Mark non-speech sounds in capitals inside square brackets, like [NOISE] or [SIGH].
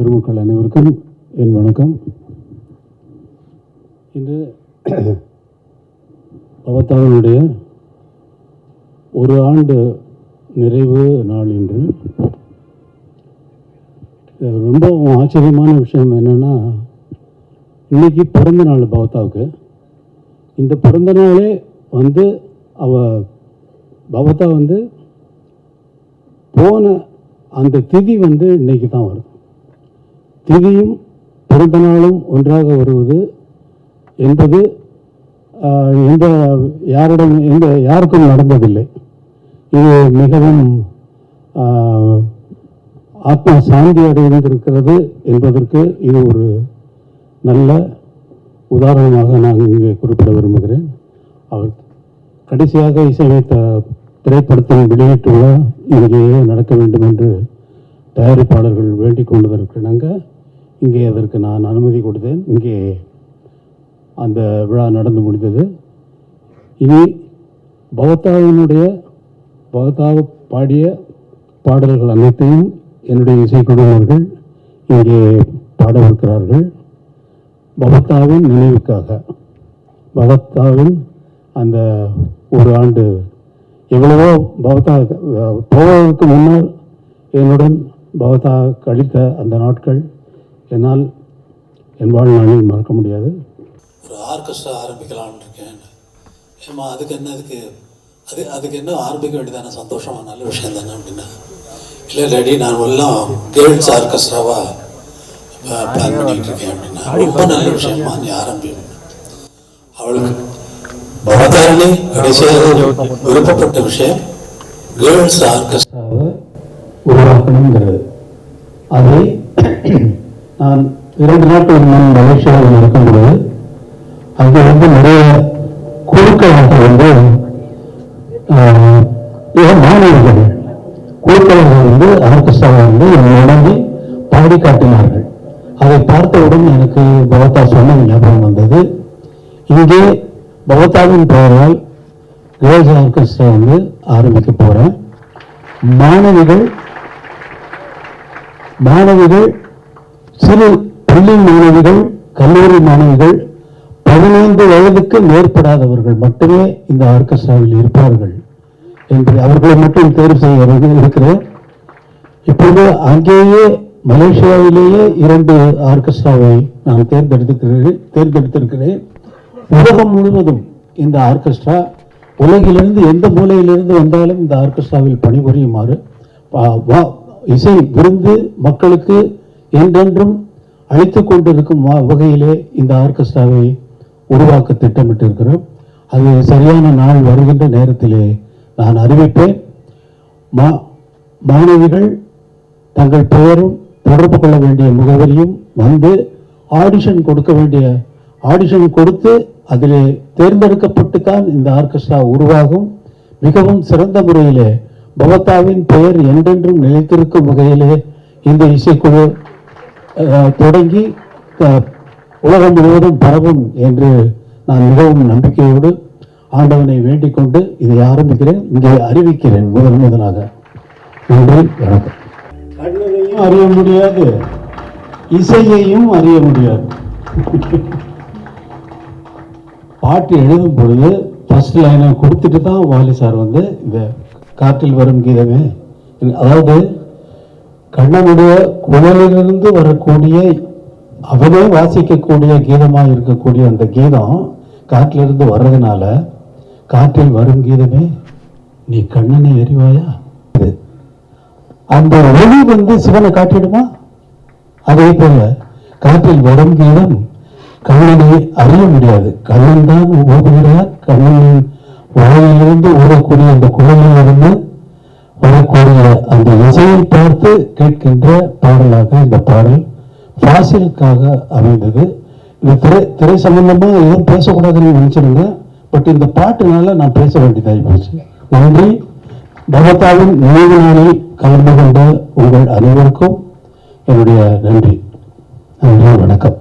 பெருமக்கள் அனைவருக்கும் என் வணக்கம். இன்று [CLEARS THROAT] அவதாரனுடைய ஒரு ஆண்டு நிறைவு நாள் இன்று. ரொம்ப ஆச்சரியமான விஷயம் என்னென்னா இன்னைக்கு பிறந்த நாள் பவதாவுக்கு. இந்த பிறந்த நாளே வந்து அவ பவதா வந்து போன அந்த திதி வந்து இன்னைக்கு தான் வரும் திதியும் பிறந்த நாளும் ஒன்றாக வருவது என்பது எந்த யாரிடம் எந்த யாருக்கும் நடந்ததில்லை. இது மிகவும் ஆத்மா சாந்தி அடைந்திருக்கிறது என்பதற்கு இது ஒரு நல்ல உதாரணமாக நான் இங்கே குறிப்பிட விரும்புகிறேன். அவர் கடைசியாக இசையமைத்த திரைப்படத்தின் வெளியீட்டு விழா இங்கேயே நடக்க வேண்டும் என்று தயாரிப்பாளர்கள் வேண்டிக் நாங்கள் இங்கே அதற்கு நான் அனுமதி கொடுத்தேன். இங்கே அந்த விழா நடந்து முடிந்தது. இனி பவதாவினுடைய பவதாவு பாடிய பாடல்கள் அனைத்தையும் என்னுடைய இசைக்குழுவினர்கள் இங்கே பாடவிருக்கிறார்கள். பவத்தாவின் நினைவுக்காக. பவத்தாவின் அந்த ஒரு ஆண்டு எவ்வளவோ பவதா போவதற்கு முன்னால் என்னுடன் பவதா கழித்த அந்த நாட்கள் என்னால் என் வாழ்நாளில் மறக்க முடியாது. ஒரு ஆர்கெஸ்ட்ரா ஆரம்பிக்கலாம்னு இருக்கேன். ஏம்மா அதுக்கு என்ன அதுக்கு அது அதுக்கு என்ன ஆரம்பிக்க வேண்டியதான? சந்தோஷமா? நல்ல விஷயம் தானே அப்படின்னா. இல்லை ரெடி நான் எல்லாம் கேர்ள்ஸ் ஆர்கெஸ்ட்ராவா பிளான் பண்ணிட்டு இருக்கேன் அப்படின்னா ரொம்ப நல்ல விஷயமா நீ ஆரம்பி. அவளுக்கு பவதாரணி கடைசியாக விருப்பப்பட்ட விஷயம் கேர்ள்ஸ் ஆர்கெஸ்ட்ரா. ஆக உருவாக்கணுங்கிறது. அதை நான் இரண்டு நாட்களுக்கு முன் மலேசியாவில் இருக்கும்போது அங்கே வந்து நிறைய குழுக்களாக வந்து ஆஹ், மாணவர்கள் குழுக்களாக வந்து ஆர்கெஸ்ட்ராவை வந்து நடந்து பாடி காட்டினார்கள். அதை பார்த்தவுடன் எனக்கு பவத்தா சொன்ன ஞாபகம் வந்தது. இங்கே பவத்தாவின் பெயரால் கேர்ள்ஸ் ஆர்கெஸ்ட்ரா வந்து ஆரம்பிக்க போகிறேன் மாணவிகள் மாணவிகள் சிறு பள்ளி மாணவிகள் கல்லூரி மாணவிகள் பதினைந்து வயதுக்கு மேற்படாதவர்கள் மட்டுமே இந்த ஆர்கெஸ்ட்ராவில் இருப்பார்கள் என்று அவர்களை மட்டும் தேர்வு செய்ய இருக்கிறேன். இப்போது அங்கேயே மலேசியாவிலேயே இரண்டு ஆர்கெஸ்ட்ராவை நான் தேர்ந்தெடுத்திருக்கிறேன் தேர்ந்தெடுத்திருக்கிறேன். உலகம் முழுவதும் இந்த ஆர்கெஸ்ட்ரா உலகிலிருந்து எந்த மூலையிலிருந்து வந்தாலும் இந்த ஆர்கெஸ்ட்ராவில் பணிபுரியுமாறு வா- வா- இசை விருந்து மக்களுக்கு என்றென்றும் அழைத்து கொண்டிருக்கும் வகையிலே இந்த ஆர்கெஸ்ட்ராவை உருவாக்க திட்டமிட்டிருக்கிறோம். அது சரியான நாள் வருகின்ற நேரத்திலே நான் அறிவிப்பேன். மா மாணவிகள் தங்கள் பெயரும் தொடர்பு கொள்ள வேண்டிய முகவரியும் வந்து ஆடிஷன் கொடுக்க வேண்டிய ஆடிஷன் கொடுத்து அதில் தேர்ந்தெடுக்கப்பட்டு தான் இந்த ஆர்கெஸ்ட்ரா உருவாகும். மிகவும் சிறந்த முறையிலே பவத்தாவின் பெயர் என்றென்றும் நிலைத்திருக்கும் வகையிலே இந்த இசைக்குழு தொடங்கி உலகம் முழுவதும் பரவும் என்று நான் மிகவும் நம்பிக்கையோடு ஆண்டவனை வேண்டிக் கொண்டு இதை ஆரம்பிக்கிறேன் இங்கே அறிவிக்கிறேன் முதல் முதலாக. நன்றி வணக்கம். கண்ணனையும் அறிய முடியாது இசையையும் அறிய முடியாது. பாட்டு எழுதும் பொழுது ஃபர்ஸ்ட் லைனை கொடுத்துட்டு தான் வாலி சார் வந்து இந்த காற்றில் வரும் கீதமே அதாவது கண்ணனுடைய குழலிலிருந்து வரக்கூடிய அவனே வாசிக்கக்கூடிய கீதமாக இருக்கக்கூடிய அந்த கீதம் காற்றிலிருந்து வர்றதுனால காற்றில் வரும் கீதமே நீ கண்ணனை அறிவாயா அந்த ஒளி வந்து சிவனை காட்டிடுமா? அதே போல காற்றில் வரும் கீதம் கண்ணனை அறிய முடியாது. கண்ணன் தான் ஓடுகிறார் கண்ணனின் வாயிலிருந்து ஓடக்கூடிய அந்த குழலிலிருந்து அந்த பார்த்து கேட்கின்ற பாடலாக இந்த பாடல் ஃபாசிலுக்காக அமைந்தது. இந்த திரை திரை சம்பந்தமா எதுவும் பேசக்கூடாதுன்னு நினச்சிருந்தேன். பட் இந்த பாட்டுனால நான் பேச வேண்டியதாகி போச்சு. நன்றி. பகவதாவின் நினைவு நாளில் கலந்து கொண்ட உங்கள் அனைவருக்கும் என்னுடைய நன்றி. நன்றி வணக்கம்.